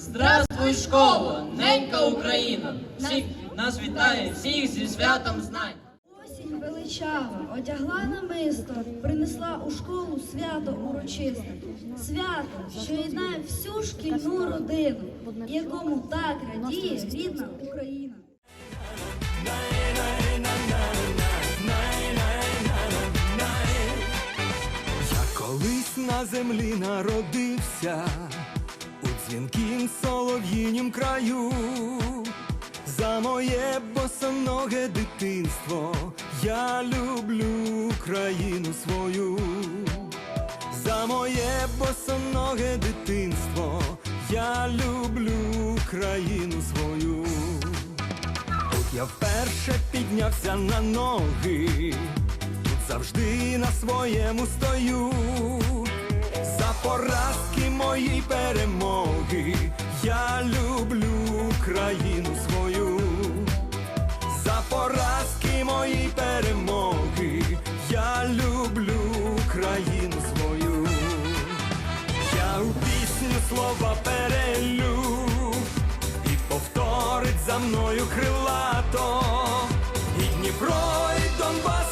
Здравствуй, школа, ненька Україна! Всіх нас вітає, всіх зі святом знань! Осінь величава, одягла намисто, принесла у школу свято урочисте. Свято, що єднає всю шкільну родину, якому так радіє рідна Україна. Я колись на землі народився дзвінкім солов'їнім краю. За моє босоноге дитинство я люблю країну свою. За моє босоноге дитинство я люблю країну свою. Тут я вперше піднявся на ноги, тут завжди на своєму стою. За мої перемоги, я люблю країну свою. За поразки мої перемоги, я люблю країну свою. Я у пісню слова перелю і повторить за мною крилато. І Дніпро, і Донбас,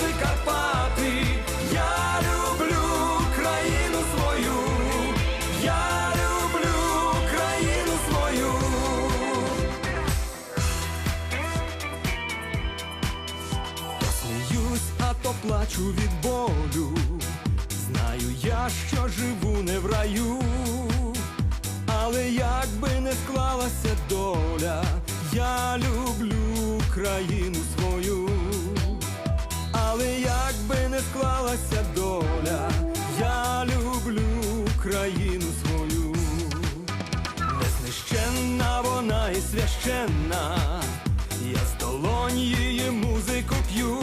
і я з долонь її музику п'ю.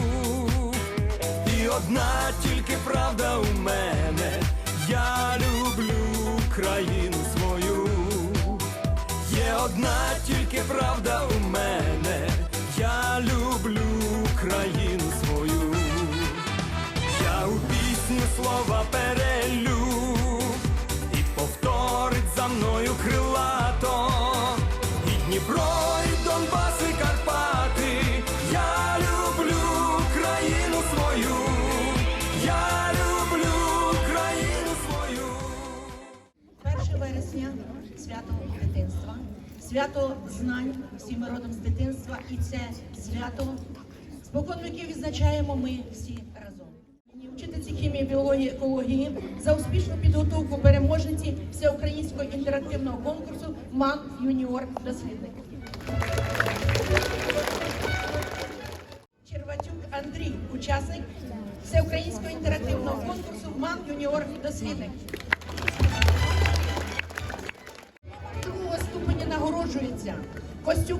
І одна тільки правда у мене, я люблю країну свою. Є одна тільки правда у мене, я люблю країну свою. Я у пісню слова перелю і повторить за мною крилато. Дніпро, свято знань всім ми родом з дитинства, і це свято спокон віків відзначаємо ми всі разом. Вчительці хімії, біології, екології за успішну підготовку переможниці всеукраїнського інтерактивного конкурсу МАН Юніор дослідник. Черватюк Андрій, учасник всеукраїнського інтерактивного конкурсу МАН Юніор дослідник.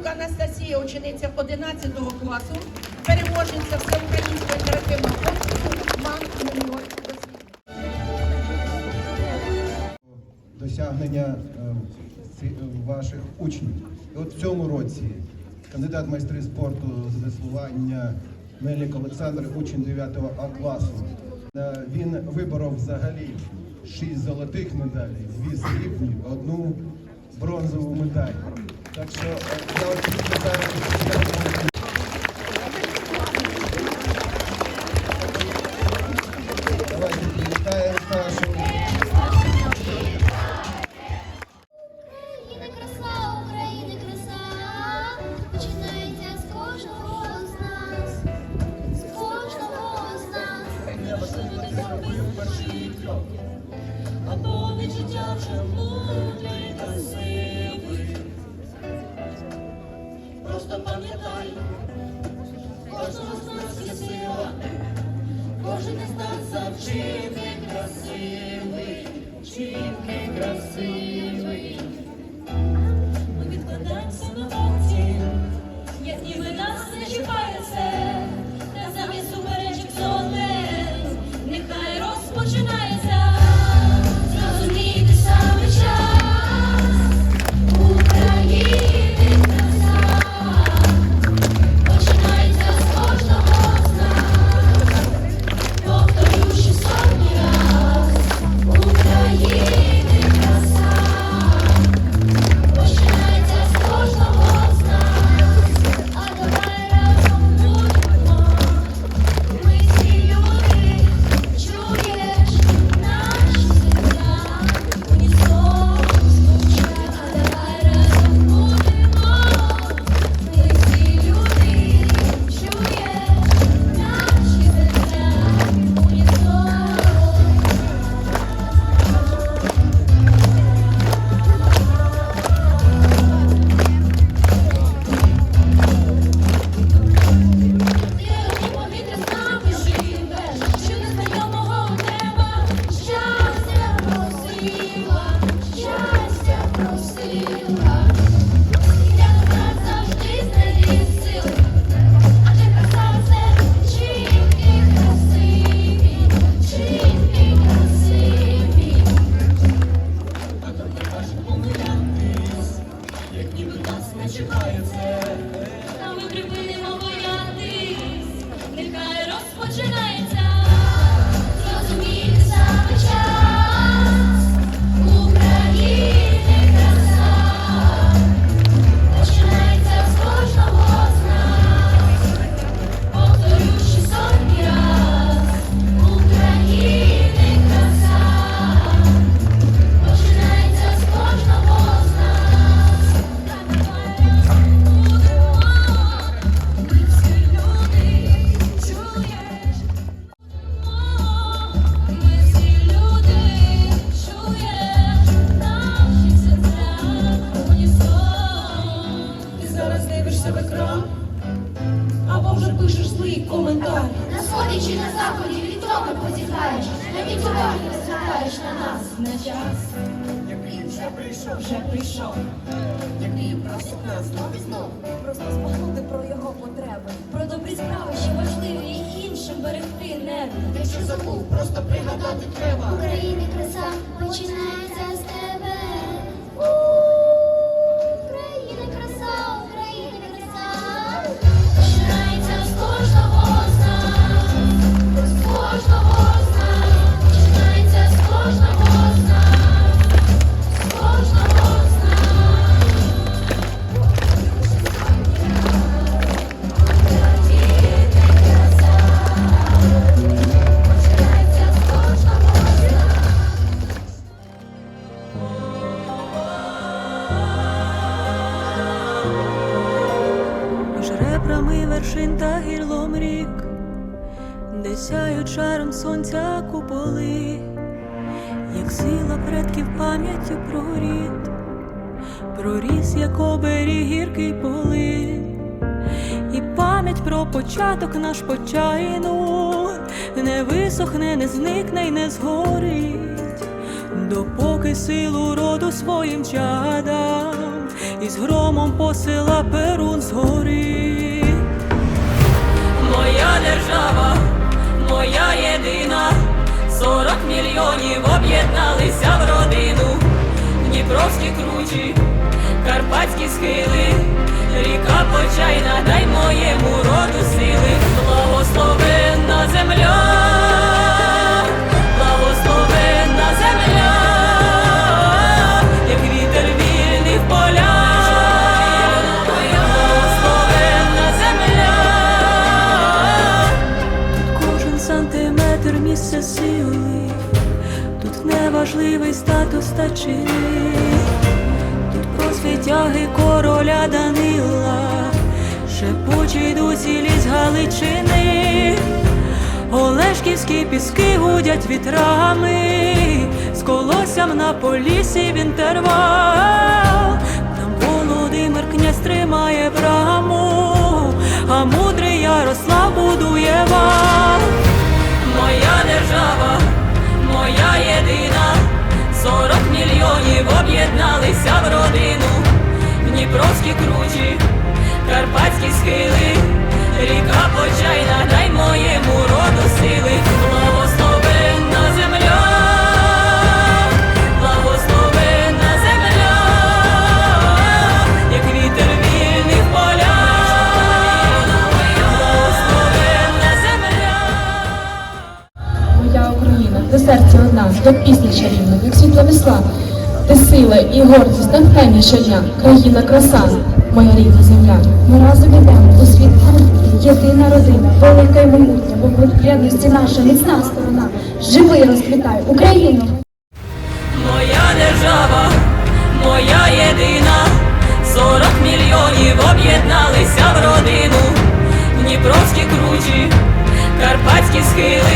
Костюк Анастасія, учениця 11 класу, переможниця всеукраїнського інтерактивного конкурсу МАН Юніор досягнення е, ваших учнів. І от в цьому році кандидат майстри спорту з веслування Мелік Олександр, учень 9 А класу. Е, Він виборов взагалі 6 золотих медалей, 2 срібні, одну бронзову медаль. Так що е, я Добрі справи, що важливі і іншим берегти небо. Якщо забув, просто пригадати треба. України краса починається оберіг гіркий поли, і пам'ять про початок наш почайну не висохне, не зникне й не згорить, допоки силу роду своїм чадам із громом посила перун згори. Моя держава, моя єдина, сорок мільйонів об'єдналися в родину, Дніпровські кручі, карпатські схили, ріка почайна, дай моєму роду сили, благословенна земля, благословенна земля, як вітер вільний в полях, благословенна земля. Кожен сантиметр місце сили, тут неважливий статус та тут про світяги короля Данила, шепочі йдуть ліс Галичини, Олешківські піски гудять вітрами, з колоссям на полісі в інтервал. Там Володимир князь тримає браму, а мудрий Ярослав будує вал. Дніпровські кручі, карпатські схили, ріка почайна, дай моєму роду сили, ти серце одна, як пісня чарівна, як світло весла. Ти сила і гордість, натхнення щодня, країна краса, моя рідна земля. Ми разом ідемо у світ єдина родина, велика й могутня, бо в єдності наша міцна сторона. Живи, розквітай, Україну! Моя держава, моя єдина, сорок мільйонів об'єдналися в родину, Дніпровські кручі, карпатські схили,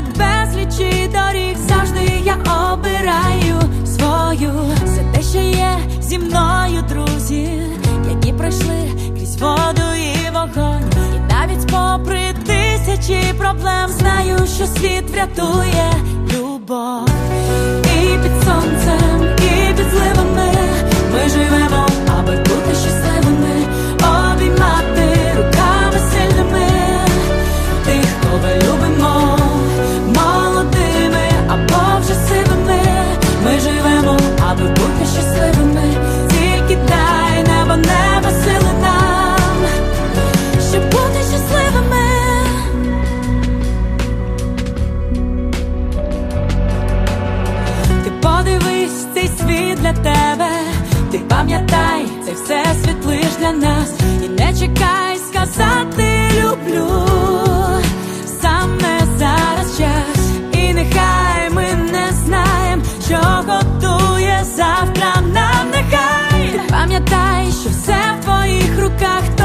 безлічі доріг завжди я обираю свою, за те, що є зі мною друзі, які пройшли крізь воду і вогонь, і навіть попри тисячі проблем знаю, що світ врятує любов. І під сонцем, і під зливами ми живемо, Ти все світлиш для нас і не чекай сказати люблю. Саме зараз час, і нехай ми не знаємо, що готує завтра нам нехай. Ти пам'ятай, що все в твоїх руках.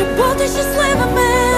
щоб бути щасливими.